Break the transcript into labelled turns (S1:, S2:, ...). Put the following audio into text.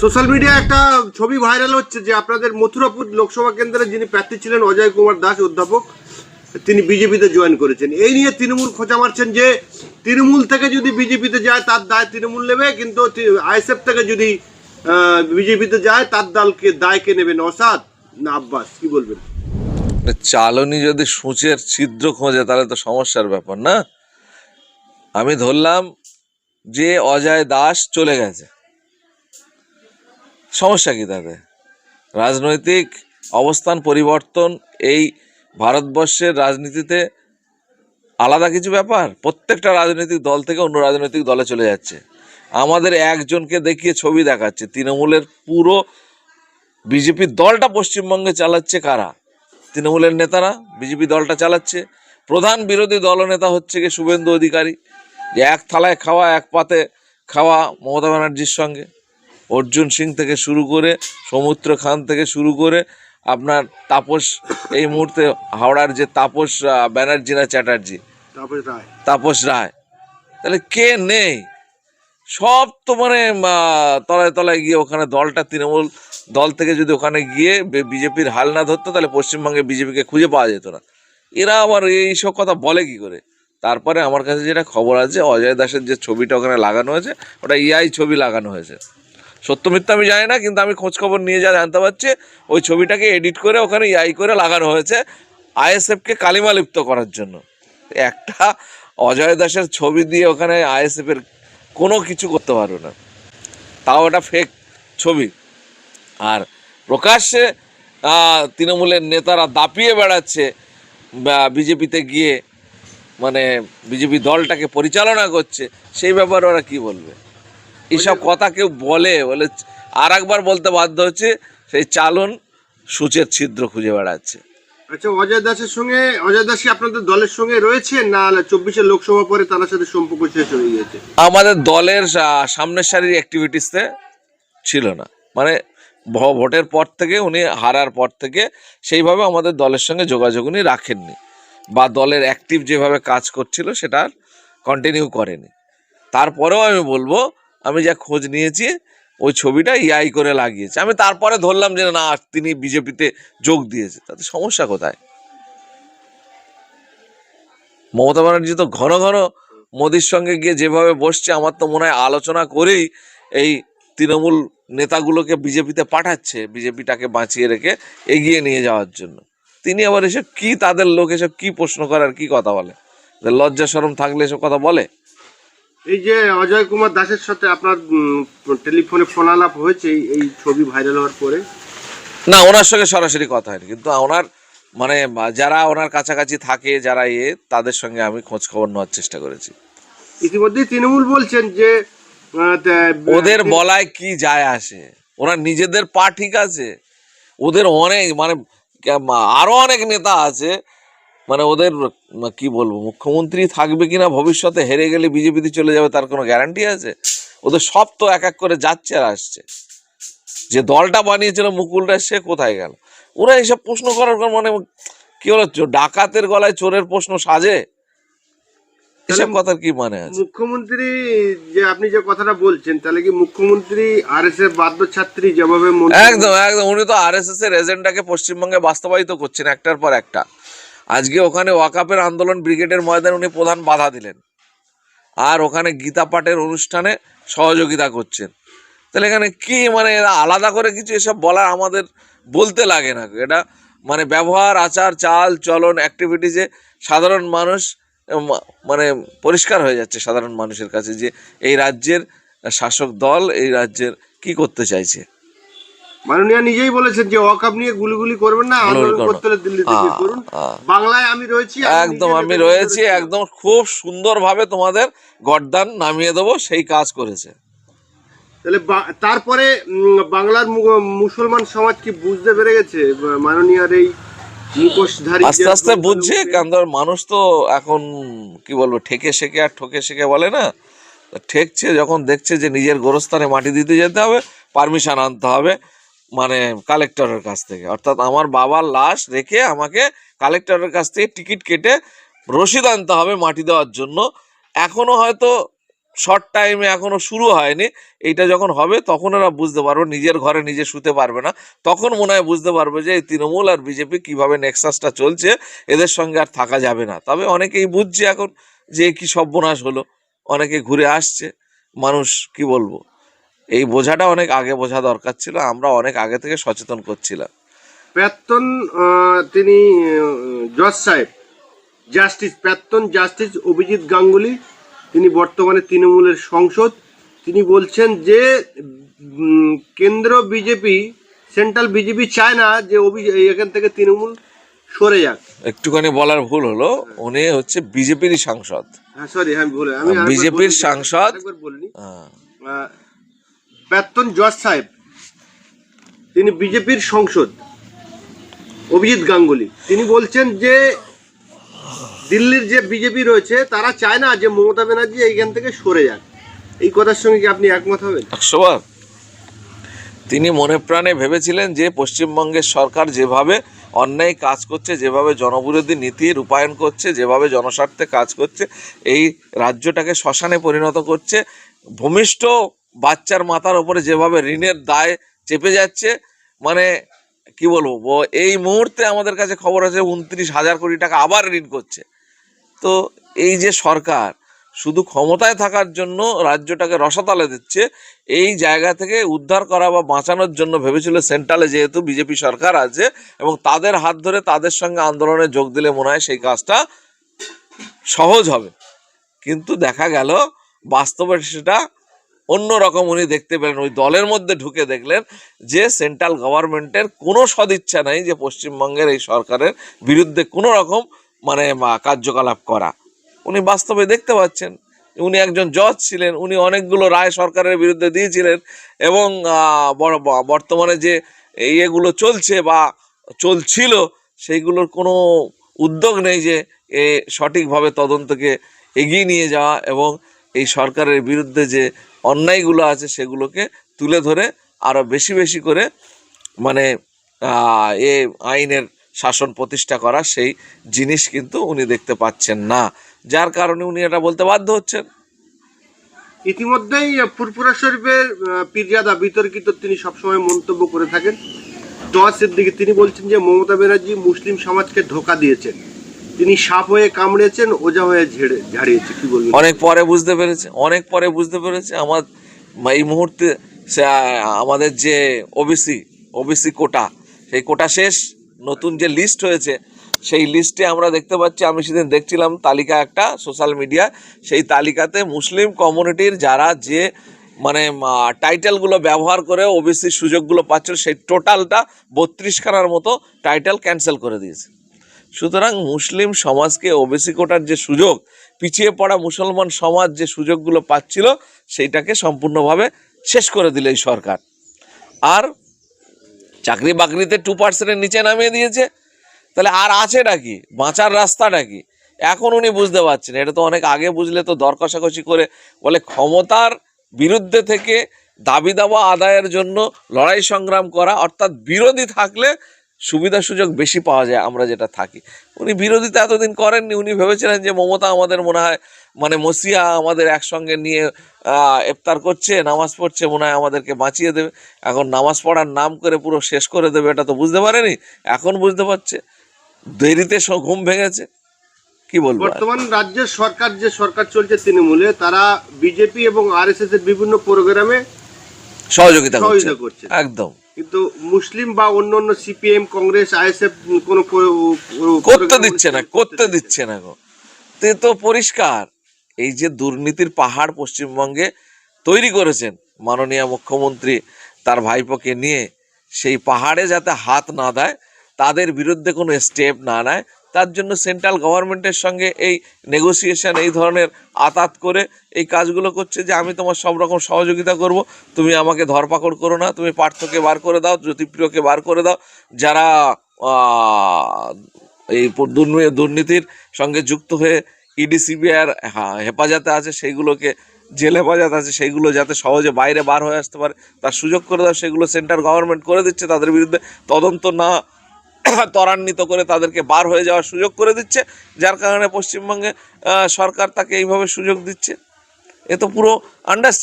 S1: Social মিডিয়ায় একটা ছবি ভাইরাল হচ্ছে যে আপনাদের মথুরাপুর লোকসভা কেন্দ্রে যিনি প্রার্থী ছিলেন অজয় কুমার দাস অধ্যাপক, তিনি বিজেপিতে জয়েন করেছেন। এই নিয়ে তৃণমূল খোঁচা মারছেন যে তৃণমূল থেকে যদি বিজেপিতে যায়, তার দায় তৃণমূল নেবে, কিন্তু আইএসএফ থেকে যদি বিজেপিতে যায়, তার দলকে দায় কে নেবে না আব্বাস, কি বলবেন?
S2: চালনি যদি সূচের ছিদ্র খোঁজে, তাহলে তো সমস্যার ব্যাপার, না? আমি ধরলাম যে অজয় দাস চলে গেছে। সমস্যা কি তাতে রাজনৈতিক অবস্থান, পরিবর্তন, এই ভারতবর্ষের রাজনীতিতে আলাদা কিছু ব্যাপার? প্রত্যেকটা রাজনৈতিক দল থেকে অন্য রাজনৈতিক দলে চলে যাচ্ছে। আমাদের একজনকে দেখিয়ে ছবি দেখাচ্ছে। তৃণমূলের পুরো বিজেপি দলটা পশ্চিমবঙ্গে চালাচ্ছে কারা? তৃণমূলের নেতারা বিজেপি দলটা চালাচ্ছে। প্রধান বিরোধী দলনেতা হচ্ছে কি শুভেন্দু অধিকারী। যে এক থালায় খাওয়া, এক পাতে খাওয়া মমতা ব্যানার্জির সঙ্গে। অর্জুন সিং থেকে শুরু করে সমুদ্র খান থেকে শুরু করে আপনার তাপস এই মুহূর্তে হাওড়ার যে তাপস ব্যানার্জি না চ্যাটার্জি?
S1: রায়।
S2: তাপস রায়। তাহলে কে নেই? সব তো মানে তলায় তলায় গিয়ে ওখানে দলটা তৃণমূল দল থেকে যদি ওখানে গিয়ে বিজেপির হাল না ধরতো তাহলে পশ্চিমবঙ্গে বিজেপিকে খুঁজে পাওয়া যেত না। এরা আবার এইসব কথা বলে কি করে? তারপরে আমার কাছে যেটা খবর আছে অজয় দাসের যে ছবিটা ওখানে লাগানো হয়েছে ওটা ইআই ছবি লাগানো হয়েছে। সত্য মিথ্যা আমি জানি না, কিন্তু আমি খোঁজ খবর নিয়ে যা জানতে পারছি, ওই ছবিটাকে এডিট করে ওখানে ইআই করে লাগানো হয়েছে আইএসএফকে কালিমালিপ্ত করার জন্য। একটা অজয় দাসের ছবি দিয়ে ওখানে আইএসএফ এর কোনো কিছু করতে পারবে না। তাও ওটা ফেক ছবি। আর প্রকাশ্যে তৃণমূলের নেতারা দাপিয়ে বেড়াচ্ছে বিজেপিতে গিয়ে মানে বিজেপি দলটাকে পরিচালনা করছে, সেই ব্যাপারে ওরা কি বলবে? এইসব কথা কেউ বলে বলে আর একবার বলতে বাধ্য হচ্ছে সেই চালন সূচের ছিদ্র খুঁজে বেড়াচ্ছে।
S1: আচ্ছা অজয় দাসের সঙ্গে অজয় দাস আপনাদের দলের সঙ্গে রয়েছে না চব্বিশের লোকসভা পরে তার সাথে সম্পর্ক শেষ হয়ে গিয়েছে?
S2: আমাদের দলের সামনের সারির অ্যাক্টিভিটিসতে ছিল না। মানে ভোটের পর থেকে উনি হারার পর থেকে সেইভাবে আমাদের দলের সঙ্গে যোগাযোগ উনি রাখেননি। বা দলের অ্যাক্টিভ যেভাবে কাজ করছিল সেটা কন্টিনিউ করেনি। তারপরেও আমি বলব আমি যা খোঁজ নিয়েছি, ওই ছবিটা ইআই করে লাগিয়েছে। আমি তারপরে ধরলাম যে, না, তিনি বিজেপিতে যোগ দিয়েছে। তাতে সমস্যা কোথায়? মমতা ব্যানার্জি তো ঘন ঘন মোদির সঙ্গে গিয়ে যেভাবে বসছে, আমার তো মনে হয় আলোচনা করেই এই তৃণমূল নেতাগুলোকে বিজেপিতে পাঠাচ্ছে, বিজেপিটাকে বাঁচিয়ে রেখে এগিয়ে নিয়ে যাওয়ার জন্য। তিনি আবার এসব কি তাদের লোক, এসব কি প্রশ্ন করার কি কথা বলে? লজ্জা শরম থাকলে এসব কথা বলে?
S1: এই যে অজয় কুমার দাসের সাথে আপনার টেলিফোনে ফোন আলাপ হয়েছে এই- ছবি ভাইরাল হওয়ার পরে?
S2: না ওনার সঙ্গে সরাসরি কথা হয়নি। কিন্তু ওনার মানে যারা ওনার কাছাকাছি থাকে যারা এ তাদের সঙ্গে আমি খোঁজ খবর নেওয়ার চেষ্টা করেছি।
S1: ইতিমধ্যেই তৃণমূল বলছেন যে
S2: ওদের বলায় কি যায় আসে? ওরা নিজেদের পা ঠিক আছে? ওদের অনেক মানে আরও অনেক নেতা আছে মানে ওদের কি বলব মুখ্যমন্ত্রী থাকবে কিনা ভবিষ্যতে হেরে গেলে বিজেপিতে চলে যাবে তার কোনো গ্যারান্টি আছে? ওদের সব তো এক এক করে যাচ্ছে আর আসছে। যে দলটা বানিয়েছিল মুকুলরা সে কোথায় গেল? ওরা এইসব প্রশ্ন করার পর মানে কি হলো ডাকাতের গলায় চোরের প্রশ্ন সাজে? এসব কথার কি মানে আছে?
S1: মুখ্যমন্ত্রী যে আপনি যে কথাটা বলছেন তাহলে কি মুখ্যমন্ত্রী আর এস এফ বাদ্য ছাত্রী যেভাবে
S2: একদম একদম। উনি তো আরএসএস এর এজেন্ডাকে পশ্চিমবঙ্গে বাস্তবায়িত করছেন একটার পর একটা। আজকে ওখানে ওয়াকাপের আন্দোলন ব্রিগেডের ময়দানে উনি প্রধান বাধা দিলেন। আর ওখানে গীতা পাঠের অনুষ্ঠানে সহযোগিতা করছেন। তাহলে এখানে কি মানে এরা আলাদা করে কিছু এসব বলার আমাদের বলতে লাগে না। এটা মানে ব্যবহার, আচার, চাল, চলন অ্যাক্টিভিটিসে সাধারণ মানুষ মানে পরিষ্কার হয়ে যাচ্ছে সাধারণ মানুষের কাছে যে এই রাজ্যের শাসক দল এই রাজ্যের কি করতে চাইছে।
S1: মাননীয় নিজেই বলেছেন যে ওয়াকাপ নিয়ে গুলিগুলি করবেন না আন্দোলন করতে হলে দিল্লি থেকে করুন। বাংলায় আমি রয়েছি
S2: একদম আমি রয়েছি একদম খুব সুন্দরভাবে তোমাদের গর্দান নামিয়ে দেবো সেই কাজ করেছে।
S1: তাহলে তারপরে বাংলার মুসলমান সমাজ কি বুঝতে পেরে গেছে? মাননীয়ার এই
S2: আস্তে আস্তে বুঝছে কারণ ধর মানুষ তো এখন কি বলব ঠেকে শেখে আর ঠকে শেখে বলে না। ঠেকছে যখন দেখছে যে নিজের গোরস্থানে মাটি দিতে যেতে হবে পারমিশন আনতে হবে। মানে কালেক্টরের কাছ থেকে। অর্থাৎ আমার বাবার লাশ রেখে আমাকে কালেক্টরের কাছ থেকে টিকিট কেটে রসিদ আনতে হবে মাটি দেওয়ার জন্য। এখনও হয়তো শর্ট টাইমে এখনও শুরু হয়নি। এইটা যখন হবে তখন ওরা বুঝতে পারবে, নিজের ঘরে নিজে শুতে পারবে না। তখন মনে হয় বুঝতে পারবে যে এই তৃণমূল আর বিজেপি কীভাবে নেক্সাসটা চলছে, এদের সঙ্গে আর থাকা যাবে না। তবে অনেকেই বুঝছে এখন যে কি সর্বনাশ হলো। অনেকে ঘুরে আসছে। মানুষ, কি বলব? এই বোঝাটা অনেক আগে বোঝা দরকার ছিল আমরা অনেক আগে থেকে সচেতন করছিলাম
S1: প্রাক্তন তিনি জজ সাহেব জাস্টিস প্রাক্তন জাস্টিস অভিজিৎ গাঙ্গুলি তিনি বর্তমানে তৃণমূলের সংসদ তিনি বলছেন যে কেন্দ্র বিজেপি সেন্ট্রাল বিজেপি চায় না যে এখান থেকে তৃণমূল সরে যাক
S2: একটুখানি বলার ভুল হলো উনি হচ্ছে বিজেপিরই সাংসদ
S1: হ্যাঁ সরি হ্যাঁ ভুল আমি
S2: বিজেপির সাংসদ?
S1: বলিনি
S2: হ্যাঁ।
S1: প্রাক্তন জজ সাহেব। তিনি বিজেপির সংসদ। অভিজিৎ গাঙ্গুলি। তিনি বলছেন যে, দিল্লির যে বিজেপি রয়েছে, তারা চায় না যে মমতা ব্যানার্জি এইখান থেকে সরে যাক। এই কথার সঙ্গে কি আপনি একমত হবেন?
S2: একশো বার তিনি মনে প্রাণে ভেবেছিলেন যে, পশ্চিমবঙ্গের সরকার যেভাবে অন্যায় কাজ করছে, যেভাবে জনবিরোধী নীতি রূপায়ণ করছে, যেভাবে জনস্বার্থে কাজ করছে, এই রাজ্যটাকে শ্মশানে পরিণত করছে, ভূমিষ্ঠ বাচ্চার মাথার ওপরে যেভাবে ঋণের দায় চেপে যাচ্ছে মানে কি বলব এই মুহূর্তে আমাদের কাছে খবর আছে উনত্রিশ হাজার কোটি টাকা আবার ঋণ করছে। তো এই যে সরকার শুধু ক্ষমতায় থাকার জন্য রাজ্যটাকে রসাতলে দিচ্ছে, এই জায়গা থেকে উদ্ধার করা বা বাঁচানোর জন্য ভেবেছিল সেন্ট্রালে যেহেতু বিজেপি সরকার আছে এবং তাদের হাত ধরে তাদের সঙ্গে আন্দোলনে যোগ দিলে মনে হয় সেই কাজটা সহজ হবে। কিন্তু দেখা গেল, বাস্তবে সেটা অন্য রকম উনি দেখতে পেলেন। ওই দলের মধ্যে ঢুকে দেখলেন যে সেন্ট্রাল গভর্নমেন্টের কোনো সদিচ্ছা নাই যে পশ্চিমবঙ্গের এই সরকারের বিরুদ্ধে কোনো রকম মানে কার্যকলাপ করা। উনি বাস্তবে দেখতে পাচ্ছেন। উনি একজন জজ ছিলেন, উনি অনেকগুলো রায় সরকারের বিরুদ্ধে দিয়েছিলেন এবং বর্তমানে যে এই এগুলো চলছে বা চলছিল, সেইগুলোর কোনো উদ্যোগ নেই যে এ সঠিকভাবে তদন্তকে এগিয়ে নিয়ে যাওয়া এবং এই সরকারের বিরুদ্ধে যে অন্যায়গুলো আছে সেগুলোকে তুলে ধরে আরও বেশি বেশি করে মানে এ আইনের শাসন প্রতিষ্ঠা করা সেই জিনিস কিন্তু উনি দেখতে পাচ্ছেন না। যার কারণে উনি এটা বলতে বাধ্য হচ্ছেন।
S1: ইতিমধ্যেই ফুরফুরা শরীফের আহ, পীরজাদা বিতর্কিত তিনি সবসময় মন্তব্য করে থাকেন। জজের দিকে তিনি বলছেন যে মমতা ব্যানার্জি মুসলিম সমাজকে ধোকা দিয়েছেন। তিনি সাপ হয়ে কামড়েছেন ওজা হয়ে ঝেড়ে ঝাড়িয়েছে কি বলবেন?
S2: অনেক পরে বুঝতে পেরেছে অনেক পরে বুঝতে পেরেছে। আমার এই মুহূর্তে সে, আমাদের যে ওবিসি ওবিসি কোটা সেই কোটা শেষ নতুন যে লিস্ট হয়েছে সেই লিস্টে আমরা দেখতে পাচ্ছি আমি সেদিন দেখছিলাম তালিকা একটা সোশ্যাল মিডিয়া সেই তালিকাতে মুসলিম কমিউনিটির যারা যে মানে টাইটেলগুলো ব্যবহার করে ওবিসির সুযোগগুলো পাচ্ছিল সেই টোটালটা বত্রিশখানার মতো টাইটেল ক্যান্সেল করে দিয়েছে। সুতরাং মুসলিম সমাজকে ওবিসি কোটার যে সুযোগ, পিছিয়ে পড়া মুসলমান সমাজ যে সুযোগগুলো পাচ্ছিল, সেইটাকে সম্পূর্ণভাবে শেষ করে দিল এই সরকার। আর চাকরি বাকরিতে টু পার্সেন্টের নিচে নামিয়ে দিয়েছে। তাহলে আর আছেটা কি? বাঁচার রাস্তাটা কি? এখন উনি বুঝতে পারছেন। এটা তো অনেক আগে বুঝলে তো দর কষাকষি করে বলে ক্ষমতার বিরুদ্ধে থেকে দাবি দাবা আদায়ের জন্য লড়াই সংগ্রাম করা, অর্থাৎ বিরোধী থাকলে সুবিধা সুযোগ বেশি পাওয়া যায় আমরা যেটা থাকি। উনি বিরোধিতা এতদিন করেননি উনি ভেবেছিলেন যে মমতা আমাদের মনে হয় মানে মসিয়া আমাদের একসঙ্গে নিয়ে ইফতার করছে নামাজ পড়ছে মনে হয় আমাদেরকে বাঁচিয়ে দেবে। এখন নামাজ পড়ার নাম করে পুরো শেষ করে দেবে এটা তো বুঝতে পারেনি এখন বুঝতে পারছে। দেরিতে সব ঘুম ভেঙেছে। কি বলব
S1: বর্তমান রাজ্যের সরকার যে সরকার চলছে তৃণমূলে তারা বিজেপি এবং আরএসএস এর বিভিন্ন প্রোগ্রামে
S2: সহযোগিতা করছে। একদম।
S1: কিন্তু মুসলিম বা অন্য অন্য সিপিএম কংগ্রেস আইএসএফ কোনো
S2: করতে দিচ্ছে না করতে দিচ্ছে না গো। তে তো পরিষ্কার। এই যে দুর্নীতির পাহাড় পশ্চিমবঙ্গে তৈরি করেছেন মাননীয় মুখ্যমন্ত্রী তার ভাইপোকে নিয়ে সেই পাহাড়ে যাতে হাত না দেয় তাদের বিরুদ্ধে কোনো স্টেপ না নেয়। তার জন্য সেন্ট্রাল গভর্নমেন্টের সঙ্গে এই নেগোসিয়েশন এই ধরনের আতাত করে এই কাজগুলো করছে যে আমি তোমার সব রকম সহযোগিতা করব। তুমি আমাকে ধরপাকড় করো না, তুমি পার্থকে বার করে দাও, জ্যোতিপ্রিয়কে বার করে দাও। যারা এই দুর্নী- দুর্নীতির সঙ্গে যুক্ত হয়ে ইডি সিবিআইয়ের হেফাজতে আছে, সেইগুলোকে জেল হেফাজত আছে, সেইগুলো যাতে সহজে বাইরে বার হয়ে আসতে পারে, তার সুযোগ করে দাও, সেগুলো সেন্ট্রাল গভর্নমেন্ট করে দিচ্ছে, তাদের বিরুদ্ধে তদন্ত না ত্বরান্বিত করে তাদেরকে বার হয়ে যাওয়ার সুযোগ করে দিচ্ছে, যার কারণে পশ্চিমবঙ্গে সরকার তাকে এইভাবে সুযোগ দিচ্ছে। এ তো পুরো আন্ডার